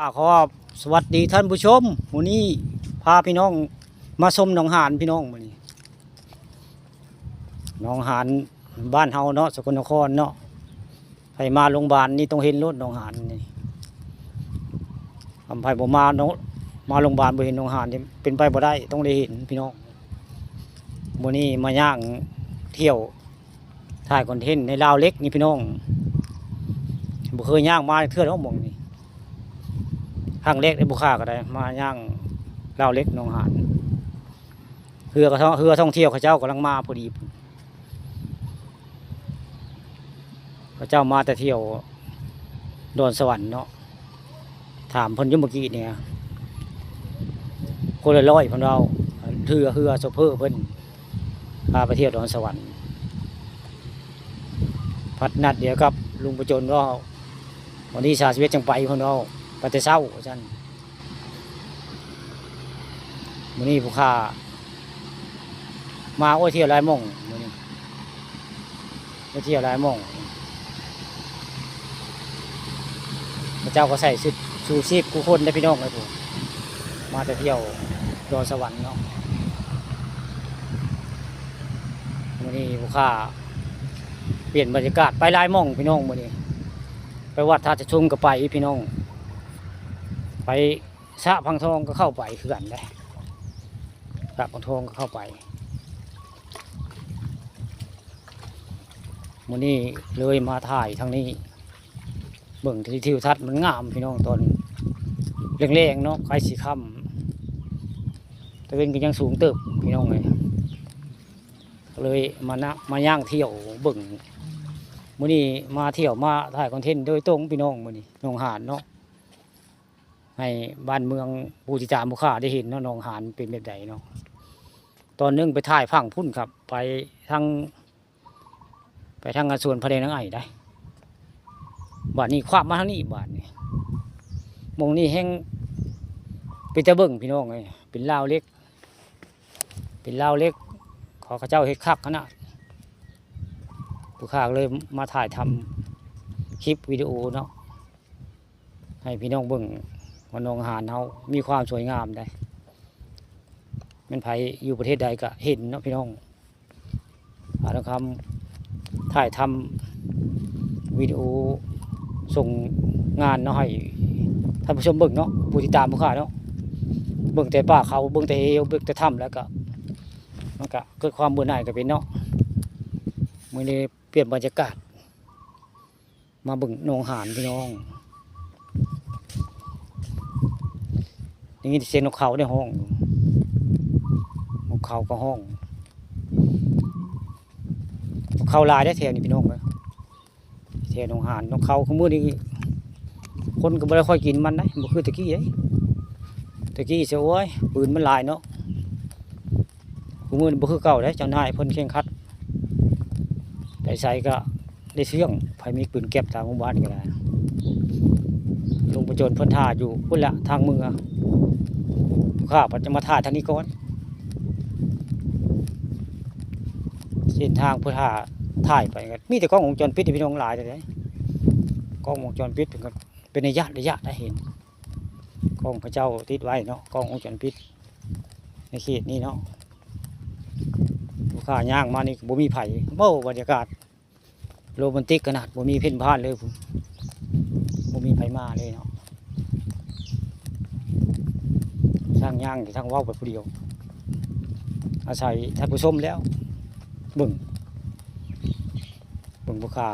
อ่าขอสวัสดีท่านผู้ชมวันนี้พาพี่น้องมาชมหนองหานพี่น้องมื้อนี้หนองหานบ้านเฮาเนาะสกลนครเนาะไปมาโรงพยาบาลนี่ต้องเห็นรถหนองหานนี่ทำไผบ่มาเนาะมาโรงพยาบาลบ่เห็นหนองหานนี่เป็นไปบ่ได้ต้องได้เห็นพี่น้องมื้อนี้มาย่างเที่ยวถ่ายคอนเทนต์ในลาวเล็กนี่พี่น้องบ่เคยย่างมาเทื่อเนาะหม่องนี้ ห้างเล็กในบุคคาก็ได้ มาย่างเล่าเล็กนองหานเรือก็ท่องเรือท่องเที่ยวเขาเจ้ากำลังมาพอดีเขาเจ้ามาแต่เที่ยวดอนสวรรค์เนาะถามพนยมกีเนี่ยคนละร้อยพนเราเรือเรือโซเฟอร์เพิ่นพาไปเที่ยวดอนสวรรค์พัดนัดเดียวกับลุงประจนก็วันนี้ชาชีวิตจังไปพนเรา ไปแต่เช้าอาจารย์มื้อนี้ผู้ค้ามาโอ้ยเที่ยวหลายมงมื้อนี้ไปเที่ยวหลายมงพระเจ้าก็ใส่ชุดชูชีพกูคนได้พี่น้องเลยผมมาแต่เที่ยวดอนสวรรค์เนาะมื้อนี้ผู้ค้าเปลี่ยนบรรยากาศไปหลายม่องพี่น้องมื้อนี้ไปวัดท่าจะชุมก็ไปพี่น้อง ไปสระพังทองก็เข้าไปคือกันได้สระพังทองก็เข้าไปวันนี้เลยมาถ่ายทางนี้ เบิ่งที่ทิวทัศน์มันงามพี่น้องตอนแรงๆเนาะใครสีค่ำตะเวนก็ยังสูงเติบพี่น้องเลยเลยมานะมาย่างเที่ยวเบิ่งมื้อนี้มาเที่ยวมาถ่ายคอนเทนต์โดยตรงพี่น้องมื้อนี้หนองหานเนาะ ให้บ้านเมืองปูจิจามบุคาได้เห็นเนาะนองหานเป็นแบบใดเนาะตอนนึงไปถ่ายฝั่งพุ่นครับ ไปทางไปทางส่วนพระเดนังไอได้บาทนี้คว้ามาทางนี้บาทนี้มงนี้แห้งเป็นตะเบิ่งพี่น้องเลยเป็นลาวเล็ก เป็นลาวเล็ก ขอข้าเจ้าเฮ็ดคักขนาดผู้ข้าเลยมาถ่ายทำคลิปวิดีโอเนาะให้พี่น้องเบิ่ง ว่าหนองหานเฮามีความสวยงามได้แมันไผอยู่ประเทศใดก็เห็นเนาะพี่น้องอาตคำถ่ายทำวิดีโอส่งงานเนาะให้ท่านผู้ชมเบิ่งเนาะผู้ติดตามผู้ค้าเนาะเบิ่งแต่ป่าเขาเบิ่งแต่เอวเบิ่งแต่ถ้ำแล้วก็มันก็เกิดความเบื่อหน่ายก็เป็นเนาะมื้อนี้เปลี่ยนบรรยากาศ มาเบิ่งหนองหานพี่น้อง อย่างนี้เสียงนกเขาในห้องนกเขาก็ห้องนกเขาลายได้แถวนี้พี่น้องเลยแถวนองหานนกเขาขมือนี่คนก็ไม่ได้ค่อยกินมันนะบ่คือตะกี้เด้ตะกี้เสียโอ้ยปืนมันลายเนาะขมือนี่บ่คือเก่าได้เจ้านายเพิ่นเข่งคัดไปใส่ก็ได้เชื่องไผมีปืนเก็บตามหมู่บ้านก็ได้ ลงประจนเพิ่นท่าอยู่พุ่นละทางเมืองข้าพจะมาถ่ายทางนี้ก่อนเส้นทางเพื่อถ่าถ่ายไปกันมีแต่กล้องวงจรปิดที่พี่น้องหลายเลยกล้องวงจรปิดเป็นเป็นระยะระยะได้เห็นกล้องพระเจ้าติดไว้เนาะกล้องวงจรปิดในเขตนี้เนาะลูกค้าย่างมานี่บ่มีไผ่โบ้บรรยากาศโรแมนติกขนาดบ่มีเพ่นพ่านเลยผม มีไผมาเลยเนาะสร้างย่างที่ทางว้าไปผู้เดียว อาศัยท่านผู้ชมแล้วบิ่งบิ่งบุคา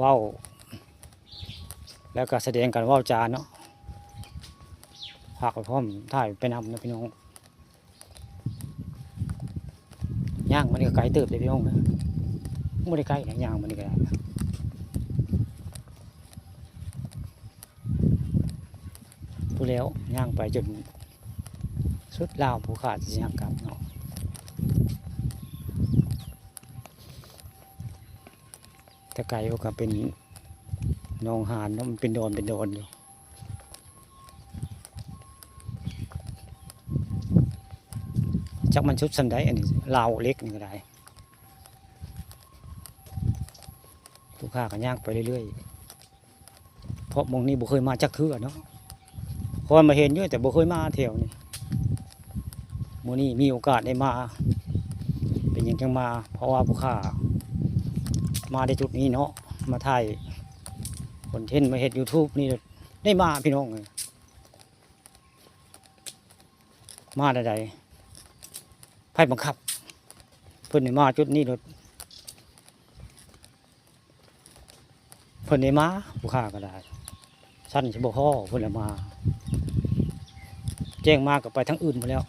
ว้าวแล้วก็แสดงการว้าวจานเนาะพากไปพร้อมถ่ายไปนำนะพี่น้องย่างมันก็ไกลเติบเลยพี่น้องนะไม่ได้ไกลนะย่างมันก็ได้ ผู้แล้วย่างไปจนสุดลาวผู้ขาดสิย่างกลับเนาะแต่ไกลก็เป็นนองหานเนาะมันเป็นโดนเป็นโดนอยู่จักมันชุดสันได้อันนี้ลาวเล็กนี่ก็ได้ผู้ค้าก็ย่างไปเรื่อยๆ เพราะมองนี้บ่เคยมาจักเทื่อเนาะ คอยมาเห็นอยู่แต่บ่เคยมาแถวนี้มื้อนี้มีโอกาสได้มา เป็นยังจังมา เพราะว่าผู้ค้ามาในจุดนี้เนาะมาถ่ายคอนเทนต์มาเฮ็ด YouTube นี่ได้มาพี่น้องเอ้ยมาได้ใดไผบังคับ เพิ่นได้มาจุดนี้รถเพิ่นได้มาผู้ค้าก็ได้สั้นสิบ่พอเพิ่นมา แจ้งมาก็ไปทางอื่นหมดแล้ว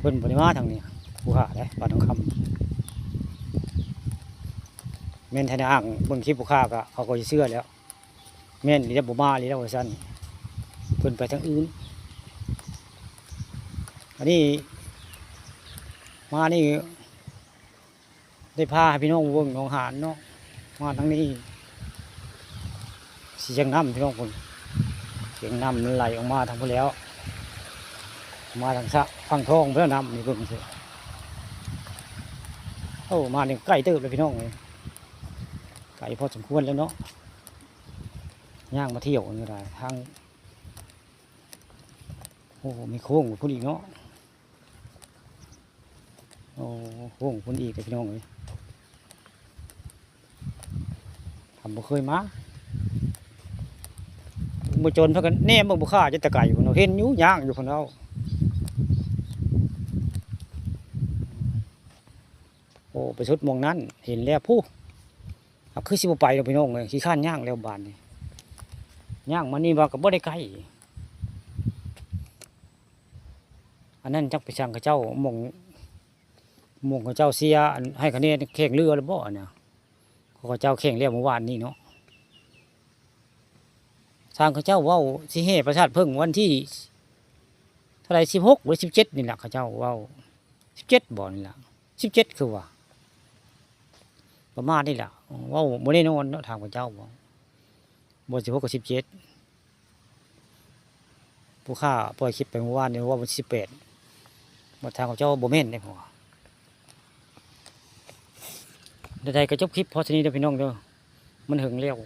เพิ่นบ่ได้มาทางนี้ผู้ค้าได้บ้านทองคำแม่นแท้อ้างเบิ่งคลิปผู้ค้าก็เขาก็สิเชื่อแล้วแม่นนี่ได้บ่มานี่แล้วว่าซั่นเพิ่นไปทางอื่น อันนี้ มานี่ ได้พาพี่น้องเบิ่งหนองหานเนาะมาทางนี้สีจังน้ำพี่น้องคนเสียงน้ำไหลออกมาทางพวกแล้ว มาทางสะฟังทองเพื่อนำนี่เบิ่งสิโอ้มาเนี่ยใกล้เติบเลยพี่น้องเลยไกลพอสมควรแล้วเนาะย่างมาเที่ยวกันก็ได้ทางโอ้มีโค้งพุ่นอีกเนาะโอ้โค้งพุ่นอีกเลยพี่น้องเลยทำบ่เคยมาบ่จนเท่ากันแน่บ่บุค่าจะตะไก่พุ่นเอาเห็นอยู่ย่างอยู่พุ่นเอา โอ้ไปชุดมองนั้น เห็นแล้วผู้เอาคือสิบไปเราไปน้องเลยขี้ข้านย่างแล้วบานนี่ย่างมานี่ว่ากับบ่ได้ไกลอันนั้นจักไปช่างกับเจ้ามองมองกับเจ้าเสียให้คะแนนแข่งเรือหรือบ่เนี่ยเขาก็เจ้าแข่งเรือเมื่อวานนี้เนาะทางเขาเจ้าว้าสิเฮประชาติเพิ่งวันที่เท่าไรสิบหกหรือสิบเจ็ดนี่แหละเขาเจ้าว้าสิบเจ็ดบ่อนี่แหละสิบเจ็ดคือว่า ประมาณนี่แหละว่าโมได้นอนเนาะทางพระเจ้าบ่บ่สิบหกกับสิบเจ็ดผู้ฆ่าปล่อยคลิปไปเมื่อวานนี่ว่าวันสิบแปดมาทางพระเจ้าโบเมนได้พอใดๆก็จบคลิปเพอชนี้เด้อพี่น้องเด้อมันหึงเร็ว